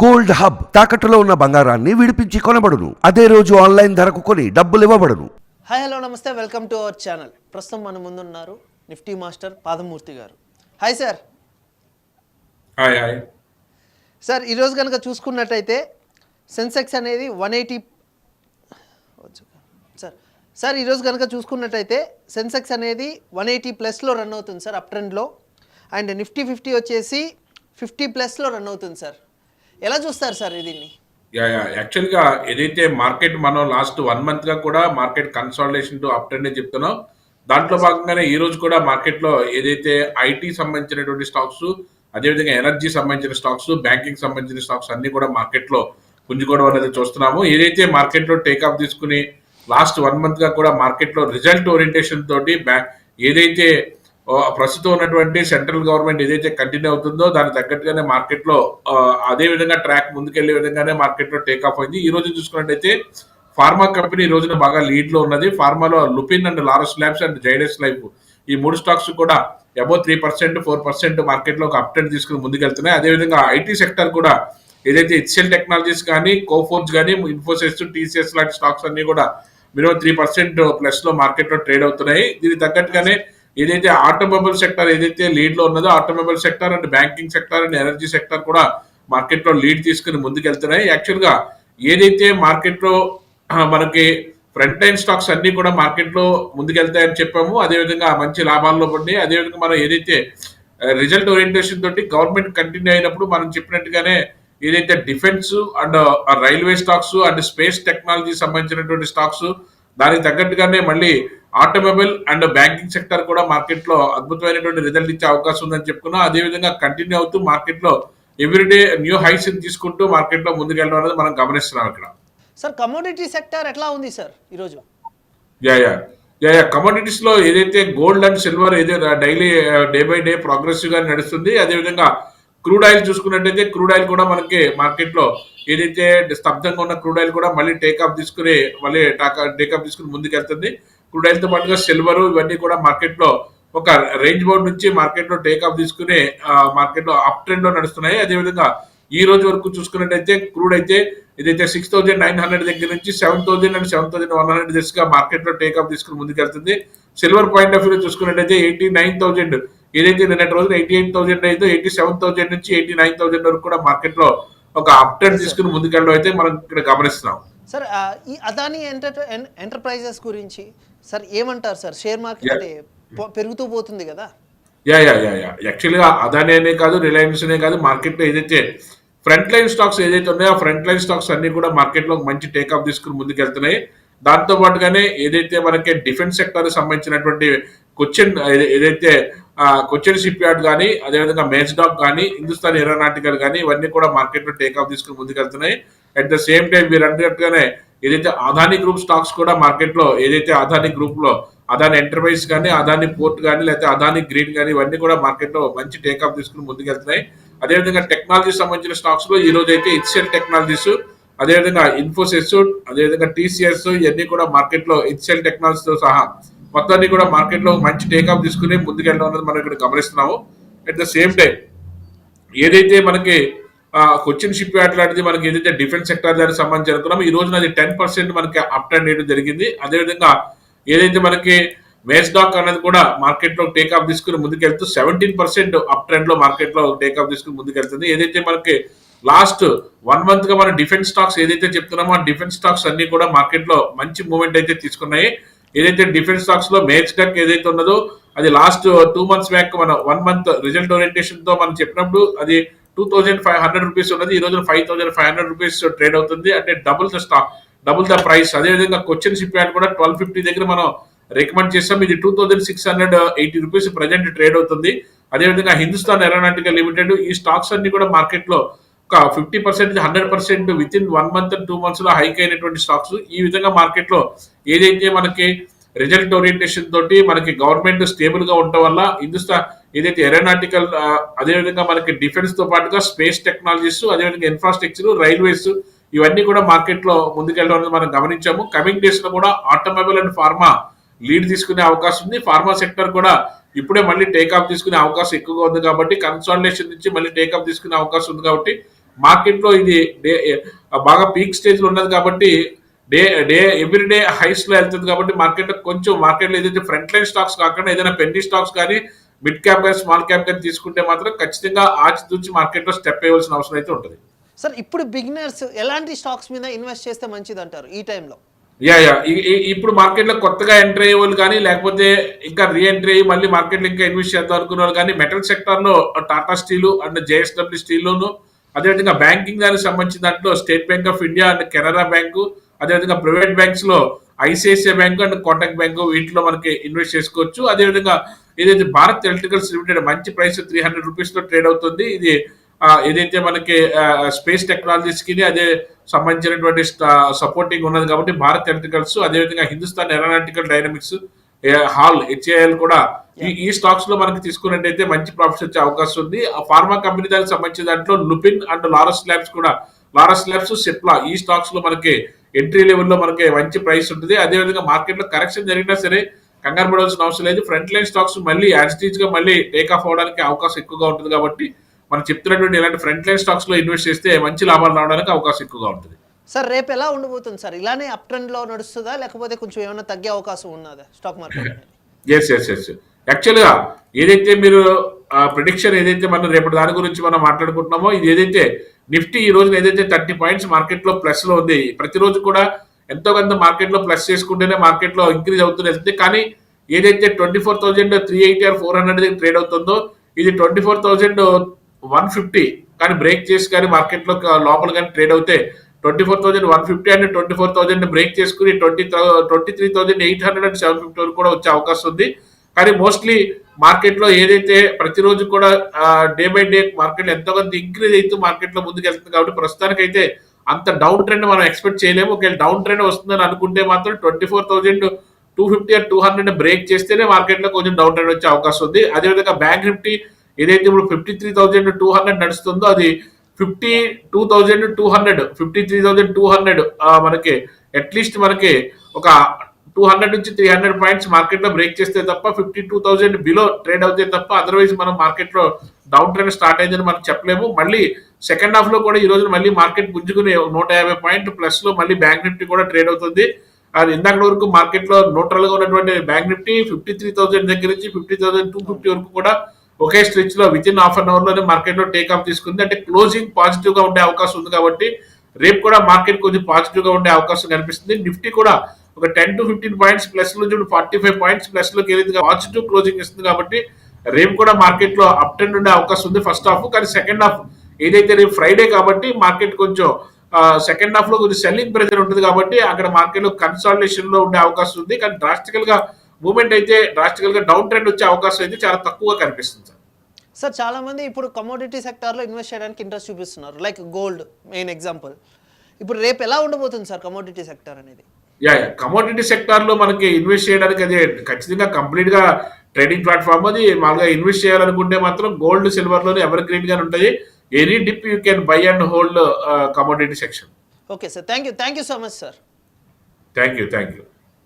Gold hub తాకట్టులో ఉన్న బంగారాన్ని విడిపించి కొనబడును. అదే రోజు ఆన్లైన్ ధరకు కొని డబ్బులు ఇవ్వబడును. హాయ్ హలో నమస్తే. Welcome to our channel. ప్రస్తుతం మన ముందున్నారు నిఫ్టీ మాస్టర్ పాదమూర్తి గారు. Hi sir. Hi hi. Sir ఈరోజు కనుక చూసుకున్నట్టయితే సెన్సెక్స్ అనేది వన్ ఎయిటీ సార్ సార్ ఈరోజు కనుక చూసుకున్నట్టయితే సెన్సెక్స్ అనేది వన్ ఎయిటీ ప్లస్లో రన్ అవుతుంది సార్ అప్ ట్రెండ్లో. అండ్ నిఫ్టీ ఫిఫ్టీ వచ్చేసి ఫిఫ్టీ ప్లస్లో రన్ అవుతుంది సార్. ఎలా చూస్తారు సార్ దీన్ని? యాక్చువల్గా ఏదైతే మార్కెట్ మనం లాస్ట్ వన్ మంత్గా కూడా market consolidation to up trend చెప్తున్నాం దాంట్లో భాగంగానే ఈ రోజు కూడా మార్కెట్లో ఏదైతే ఐటీ సంబంధించినటువంటి స్టాక్స్ అదేవిధంగా ఎనర్జీ సంబంధించిన స్టాక్స్ బ్యాంకింగ్ సంబంధించిన స్టాక్స్ అన్ని కూడా మార్కెట్లో పుంజుకోవడం అనేది చూస్తున్నాము. ఏదైతే మార్కెట్లో టేక్ ఆఫ్ తీసుకుని లాస్ట్ వన్ మంత్గా కూడా మార్కెట్లో రిజల్ట్ ఓరియంటేషన్ తోటి బ్యా- ఏదైతే ప్రస్తుతం ఉన్నటువంటి సెంట్రల్ గవర్నమెంట్ ఏదైతే కంటిన్యూ అవుతుందో దానికి తగ్గట్టుగానే మార్కెట్లో అదే విధంగా ట్రాక్ ముందుకెళ్ళే విధంగానే మార్కెట్లో టేక్ ఆఫ్ అయింది. ఈ రోజు చూసుకున్నట్టయితే ఫార్మా కంపెనీ ఈ రోజున బాగా లీడ్లో ఉన్నది. ఫార్మాలో Lupin and Laurus Labs and Zydus Life ఈ మూడు స్టాక్స్ కూడా above three percent four percent మార్కెట్లో ఒక అప్డేట్ తీసుకుని ముందుకెళ్తున్నాయి. అదేవిధంగా ఐటీ సెక్టర్ కూడా ఏదైతే హెచ్ఎల్ టెక్నాలజీస్ కానీ కోఫోర్స్ కానీ ఇన్ఫోసిస్ టీసీఎస్ లాంటి స్టాక్స్ అన్ని కూడా మినిమం త్రీ పర్సెంట్ ప్లస్లో మార్కెట్లో ట్రేడ్ అవుతున్నాయి. దీనికి తగ్గట్టుగానే ఏదైతే ఆటోమొబైల్ సెక్టర్ ఏదైతే లీడ్లో ఉన్నదో automobile sector and banking sector and energy sector కూడా మార్కెట్లో లీడ్ తీసుకుని ముందుకెళ్తున్నాయి. యాక్చువల్గా ఏదైతే మార్కెట్లో మనకి ఫ్రంట్ లైన్ స్టాక్స్ అన్ని కూడా మార్కెట్లో ముందుకెళ్తాయని చెప్పాము. అదేవిధంగా మంచి లాభాల్లో పడి అదేవిధంగా మనం ఏదైతే రిజల్ట్ ఓరియంటేషన్ తోటి గవర్నమెంట్ కంటిన్యూ అయినప్పుడు మనం చెప్పినట్టుగానే ఏదైతే defence and railway stocks and space technology సంబంధించినటువంటి స్టాక్స్ దానికి తగ్గట్టుగానే మళ్ళీ ఆటోమొబైల్ అండ్ బ్యాంకింగ్ సెక్టర్ కూడా మార్కెట్లో అద్భుతమైనటువంటి రిజల్ట్ ఇచ్చే అవకాశం ఉందని చెప్పుకున్నాం అదేవిధంగా కంటిన్యూ అవుతూ మార్కెట్లో ఎవ్రీడే న్యూ హైస్ తీసుకుంటూ మార్కెట్లో ముందుకెళ్ళడం అనేది మనం గమనిస్తున్నాం ఇక్కడ. సార్ కమోడిటీ సెక్టర్ ఎట్లా ఉంది సార్ ఈరోజు యా యా. Yeah yeah. కమోడిటీస్లో ఏదైతే గోల్డ్ అండ్ సిల్వర్ ఏదైతే డైలీ డే బై డే ప్రోగ్రెసివ్గా నడుస్తుంది. అదేవిధంగా క్రూడ్ ఆయిల్ చూసుకున్నట్టయితే క్రూడ్ ఆయిల్ కూడా మనకి మార్కెట్లో ఏదైతే స్తబ్దంగా ఉన్న క్రూడ్ ఆయిల్ కూడా మళ్ళీ టేక్ ఆఫ్ తీసుకుని మళ్ళీ టేక్ ఆఫ్ తీసుకుని ముందుకెళ్తుంది. క్రూడ్ ఆయిల్తో పాటుగా సిల్వర్ ఇవన్నీ కూడా మార్కెట్లో ఒక రేంజ్ బౌండ్ నుంచి మార్కెట్లో టేకాఫ్ టేక్ ఆఫ్ తీసుకుని మార్కెట్లో అప్ ట్రెండ్లో నడుస్తున్నాయి. అదేవిధంగా ఈ రోజు వరకు చూసుకున్నట్టయితే క్రూడ్ అయితే ఇదైతే సిక్స్ థౌసండ్ నైన్ హండ్రెడ్ దగ్గర నుంచి seven thousand and seven thousand one hundred దిశగా మార్కెట్లో టేకాఫ్ టేక్ ఆఫ్ తీసుకుని ముందుకెళ్తుంది. సిల్వర్ పాయింట్ ఆఫ్ వ్యూ చూసుకున్నట్టయితే ఎయిటీ నైన్ థౌసండ్ ఏదైతే నిన్నటి రోజున ఎయిటీ ఎయిట్ థౌసండ్ అయితే ఎయిటీ సెవెన్ థౌసండ్ నుంచి ఎయిటీ నైన్ థౌసండ్ వరకు కూడా మార్కెట్లో ఒక అప్ ట్రెండ్ తీసుకుని ముందుకెళ్ళడం అయితే మనం ఇక్కడ గమనిస్తున్నాం. సార్ ఈ అదానీ ఎంటర్ ఎంటర్ప్రైజెస్ గురించి సార్ ఏమంటారు సార్? షేర్ మార్కెట్ పెరుగుతూ పోతుంది కదా? Yeah yeah yeah yeah. యాక్చువల్గా అదాని అనే కాదు రిలయన్స్ అనే కాదు మార్కెట్లో ఏదైతే ఫ్రంట్ లైన్ స్టాక్స్ ఏదైతే ఉన్నాయో ఆ ఫ్రంట్ లైన్ స్టాక్స్ అన్ని కూడా మార్కెట్లో మంచి టేక్ ఆఫ్ తీసుకుని ముందుకెళ్తున్నాయి. దాంతో పాటుగానే ఏదైతే మనకి డిఫెన్స్ సెక్టర్ సంబంధించినటువంటి ఏదై- ఏదైతే కొచ్చిన్ షిప్ యార్డ్ కానీ అదేవిధంగా మేజ్డాక్ కానీ హిందుస్థాన్ ఏరోనాటికల్ కానీ ఇవన్నీ కూడా మార్కెట్లో టేక్ ఆఫ్ తీసుకుని ముందుకెళ్తున్నాయి. అట్ ద సేమ్ టైం మీరు అన్నట్టుగానే ఏదైతే అదాని గ్రూప్ స్టాక్స్ కూడా మార్కెట్లో ఏదైతే అదాని గ్రూప్లో అదాని ఎంటర్ప్రైజ్ కానీ అదాని పోర్ట్ కానీ లేకపోతే అదాని గ్రీన్ కానీ ఇవన్నీ కూడా మార్కెట్లో మంచి టేక్ ఆఫ్ తీసుకుని ముందుకెళ్తున్నాయి. అదేవిధంగా టెక్నాలజీ సంబంధించిన స్టాక్స్లో ఈ రోజు అయితే హెచ్సిఎల్ టెక్నాలజీస్ అదేవిధంగా ఇన్ఫోసిస్ అదేవిధంగా టీసీఎస్ ఇవన్నీ కూడా మార్కెట్లో లో టెక్నాలజీతో సహా మొత్తాన్ని కూడా మార్కెట్లో మంచి టేక్ తీసుకుని ముందుకెళ్ళడం అనేది మనం ఇక్కడ గమనిస్తున్నాము. అట్ ద సేమ్ టైం ఏదైతే మనకి కొచ్చిన్ షిప్ యార్డ్ లాంటిది మనకి ఏదైతే డిఫెన్స్ సెక్టర్ దానికి సంబంధించి అనుకున్నామో ఈ రోజున అది టెన్ పర్సెంట్ మనకి అప్ టర్న్ చేయడం జరిగింది. అదేవిధంగా ఏదైతే మనకి మేస్డాక్ అనేది కూడా మార్కెట్లో టేక్ ఆఫ్ తీసుకుని ముందుకెళ్తూ సెవెంటీన్ పర్సెంట్ అప్ ట్రెండ్లో మార్కెట్లో టేక్ ఆఫ్ తీసుకుని ముందుకెళ్తుంది. ఏదైతే మనకి లాస్ట్ వన్ మంత్గా మన డిఫెన్స్ స్టాక్స్ ఏదైతే చెప్తున్నామో ఆ డిఫెన్స్ స్టాక్స్ అన్ని కూడా మార్కెట్లో మంచి మూమెంట్ అయితే తీసుకున్నాయి. ఏదైతే డిఫెన్స్ స్టాక్స్లో టెక్ ఏదైతే ఉన్నదో అది లాస్ట్ టూ మంత్స్ బ్యాక్ మన వన్ మంత్ రిజల్ట్ ఓరియంటేషన్తో మనం చెప్పినప్పుడు అది two thousand five hundred rupees ఉన్నది ఈ రోజు five thousand five hundred rupees trade అవుతుంది. అంటే double the stock double the price అదేవిధంగా క్వశ్చన్ షిప్ యాడ్ కూడా ట్వెల్వ్ ఫిఫ్టీ దగ్గర మనం రికమెండ్ చేస్తాం. ఇది two thousand six hundred eighty rupees present trade అవుతుంది. అదేవిధంగా హిందుస్థాన్ ఏరోనాటికల్ లిమిటెడ్ ఈ స్టాక్స్ అన్ని కూడా మార్కెట్లో ఒక fifty percent hundred percent with in one month two మంత్స్లో హైక్ అయినటువంటి స్టాక్స్ ఈ విధంగా మార్కెట్లో ఏదైతే మనకి రిజల్ట్ ఓరియంటేషన్ తోటి మనకి గవర్నమెంట్ స్టేబుల్గా ఉండటం వల్ల హిందుస్థాన్ ఏదైతే ఏరోనాటికల్ అదేవిధంగా మనకి డిఫెన్స్తో పాటుగా స్పేస్ టెక్నాలజీస్ అదేవిధంగా ఇన్ఫ్రాస్ట్రక్చర్ రైల్వేస్ ఇవన్నీ కూడా మార్కెట్లో ముందుకెళ్ళడం అనేది మనం గమనించాము. కమింగ్ డేస్లో కూడా ఆటోమొబైల్ అండ్ ఫార్మా లీడ్ తీసుకునే అవకాశం ఉంది. ఫార్మా సెక్టర్ కూడా ఇప్పుడే మళ్ళీ టేక్ ఆఫ్ తీసుకునే అవకాశం ఎక్కువగా ఉంది కాబట్టి కన్సాలిడేషన్ నుంచి మళ్ళీ టేక్ ఆఫ్ తీసుకునే అవకాశం ఉంది కాబట్టి మార్కెట్లో ఇది బాగా పీక్ స్టేజ్లో ఉన్నది కాబట్టి డే డే ఎవ్రీ డే హైస్లో వెళ్తుంది కాబట్టి మార్కెట్ కొంచెం మార్కెట్లో ఏదైతే ఫ్రంట్ లైన్ స్టాక్స్ కాకుండా ఏదైనా పెండి స్టాక్స్ కానీ మిడ్ క్యాప్ కానీ స్మాల్ క్యాప్ కానీ తీసుకుంటే మాత్రం ఖచ్చితంగా ఆచితూచి మార్కెట్లో స్టెప్ వేయవలసిన అవసరం అయితే ఉంటుంది. సార్ ఇప్పుడు బిగినర్స్ ఎలాంటి స్టాక్స్ మీద ఇన్వెస్ట్ చేస్తే మంచిది అంటారు ఈ టైంలో యా యా ఇప్పుడు మార్కెట్లో కొత్తగా ఎంటర్ అయ్యే వాళ్ళు కానీ లేకపోతే ఇంకా రీ ఎంట్రీ అయ్యి మళ్ళీ మార్కెట్లో ఇంకా ఇన్వెస్ట్ చేద్దాం అనుకున్న వాళ్ళు కానీ మెటల్ సెక్టర్లో Tata steel and JSW steel లోను అదేవిధంగా బ్యాంకింగ్ దానికి సంబంధించిన దాంట్లో State Bank of India and Canara bank అదేవిధంగా private బ్యాంక్స్లో ICICI bank and Kotak bank వీటిలో మనకి ఇన్వెస్ట్ చేసుకోవచ్చు. అదేవిధంగా ఏదైతే భారత్ ఎలక్ట్రికల్స్ లిమిటెడ్ మంచి ప్రైస్ త్రీ హండ్రెడ్ రూపీస్లో ట్రేడ్ అవుతుంది. ఇది ఏదైతే మనకి స్పేస్ టెక్నాలజీస్కి అదే సంబంధించినటువంటి సపోర్టింగ్ ఉన్నది కాబట్టి భారత్ ఎలక్ట్రికల్స్ అదేవిధంగా Hindustan Aeronautical dynamics HAL HAL కూడా ఈ ఈ స్టాక్స్లో మనకి తీసుకున్నట్టయితే మంచి ప్రాఫిట్స్ వచ్చే అవకాశం ఉంది. ఆ ఫార్మా కంపెనీ దానికి సంబంధించిన దాంట్లో లుపిన్ అండ్ లారస్ ల్యాబ్స్ కూడా లారస్ ల్యాబ్స్ సిప్లా ఈ స్టాక్స్లో మనకి ఎంట్రీ లెవెల్లో మనకి మంచి ప్రైస్ ఉంటుంది. అదేవిధంగా మార్కెట్లో కరెక్షన్ జరిగినా సరే కంగారు పడవలసిన అవసరం లేదు. ఫ్రంట్ లైన్ స్టాక్స్ మళ్ళీ యాజిటీజ్గా మళ్ళీ టేక్ ఆఫ్ అవడానికి అవకాశం ఎక్కువగా ఉంటుంది కాబట్టి మనం చెప్తున్నటువంటి ఇలాంటి ఫ్రంట్ లైన్ స్టాక్స్లో ఇన్వెస్ట్ చేస్తే మంచి లాభాలు రావడానికి అవకాశం ఎక్కువగా ఉంటుంది. సార్ రేపు ఎలా ఉండబోతుంది సార్ ఇలానే అప్ ట్రెండ్లో నడుస్తుందా? లేకపోతే కొంచెం ఏమైనా తగ్గే అవకాశం ఉన్నదా stock market yes yes yes యాక్చువల్గా ఏదైతే మీరు ప్రిడిక్షన్ ఏదైతే మనం రేపటి దాని గురించి మనం మాట్లాడుకుంటున్నామో ఇది ఏదైతే నిఫ్టీ ఈ రోజున ఏదైతే థర్టీ పాయింట్స్ మార్కెట్లో ప్లస్లో ఉంది ప్రతిరోజు కూడా ఎంతో కొంత మార్కెట్లో ప్లస్ చేసుకుంటేనే మార్కెట్లో ఇంక్రీజ్ అవుతుంది కానీ ఏదైతే twenty four thousand three eighty or four hundred trade అవుతుందో ఇది twenty four thousand one fifty కానీ బ్రేక్ చేసి కానీ మార్కెట్లో లోపల కానీ ట్రేడ్ అవుతే twenty four thousand one fifty and twenty four thousand break చేసుకుని twenty twenty three thousand eight hundred and seven fifty వరకు కూడా వచ్చే అవకాశం ఉంది. కానీ మోస్ట్లీ మార్కెట్లో ఏదైతే ప్రతిరోజు కూడా డే బై డే మార్కెట్ ఎంతో కొంత ఇంక్రీజ్ అవుతూ మార్కెట్లో ముందుకు వెళ్తుంది కాబట్టి ప్రస్తుతానికైతే అంత డౌన్ ట్రెండ్ మనం ఎక్స్పెక్ట్ చేయలేము. ఒకవేళ డౌన్ ట్రెండ్ వస్తుందని అనుకుంటే మాత్రం twenty four thousand two fifty two hundred break చేస్తేనే మార్కెట్లో కొంచెం డౌన్ ట్రెండ్ వచ్చే అవకాశం ఉంది. అదేవిధంగా బ్యాంక్ నిఫ్టీ ఏదైతే ఇప్పుడు fifty three thousand two hundred నడుస్తుందో అది fifty two thousand two hundred fifty three thousand two hundred మనకి అట్లీస్ట్ మనకి ఒక టూ హండ్రెడ్ నుంచి త్రీ హండ్రెడ్ పాయింట్స్ మార్కెట్లో బ్రేక్ చేస్తే తప్ప fifty two thousand below trade అవుతే తప్ప అదర్వైజ్ మనం మార్కెట్లో డౌన్ ట్రెండ్ స్టార్ట్ అయిందని మనం చెప్పలేము. మళ్ళీ సెకండ్ హాఫ్లో కూడా ఈ రోజు మళ్ళీ మార్కెట్ పుంజుకుని నూట యాభై పాయింట్ ప్లస్లో మళ్ళీ బ్యాంక్ నిఫ్టీ కూడా ట్రేడ్ అవుతుంది. అది ఇందాక వరకు మార్కెట్లో న్యూట్రల్గా ఉన్నటువంటి bank Nifty fifty three thousand దగ్గర నుంచి ఫిఫ్టీ థౌసండ్ టూ ఫిఫ్టీ వరకు కూడా ఒకే స్ట్రెచ్లో విత్ ఇన్ హాఫ్ అన్ అవర్లోనే మార్కెట్లో టేక్ ఆఫ్ తీసుకుంది. అంటే క్లోజింగ్ పాజిటివ్గా ఉండే అవకాశం ఉంది కాబట్టి రేపు కూడా మార్కెట్ కొంచెం పాజిటివ్గా ఉండే అవకాశం కనిపిస్తుంది. నిఫ్టీ కూడా ఒక ten to fifteen points plus నుంచి ఫార్టీ ఫైవ్ పాయింట్స్ ప్లస్లోకి వెళ్ళింది పాజిటివ్ క్లోజింగ్ ఇస్తుంది కాబట్టి రేపు కూడా మార్కెట్లో అప్ ట్రెండ్ ఉండే అవకాశం ఉంది ఫస్ట్ హాఫ్ కానీ సెకండ్ హాఫ్ ఏదైతే రేపు ఫ్రైడే కాబట్టి మార్కెట్ కొంచెం సెకండ్ హాఫ్లో కొంచెం సెల్లింగ్ ప్రెజర్ ఉంటుంది కాబట్టి అక్కడ మార్కెట్లో కన్సాలిడేషన్లో ఉండే అవకాశం ఉంది. కానీ డ్రాస్టికల్గా మూమెంట్ అయితే డ్రాస్టికల్గా డౌన్ ట్రెండ్ వచ్చే అవకాశం అయితే చాలా తక్కువగా కనిపిస్తుంది సార్. సార్ చాలా మంది ఇప్పుడు కమోడిటీ సెక్టార్లో ఇన్వెస్ట్ చేయడానికి ఇంట్రెస్ట్ చూపిస్తున్నారు. లైక్ గోల్డ్ మెయిన్ ఎగ్జాంపుల్ ఇప్పుడు రేపు ఎలా ఉండబోతుంది సార్ కమోడిటీ సెక్టార్ అనేది? యా కమోడిటీ సెక్టార్లో మనకి ఇన్వెస్ట్ చేయడానికి అది ఖచ్చితంగా కంప్లీట్గా ట్రేడింగ్ ప్లాట్ఫామ్ అది. మామూలుగా ఇన్వెస్ట్ చేయాలనుకుంటే మాత్రం గోల్డ్ సిల్వర్లోనే ఎవర్ గ్రీన్గా ఉంటాయి any dip you can buy and hold commodity section okay sir thank you thank you so much sir thank you thank you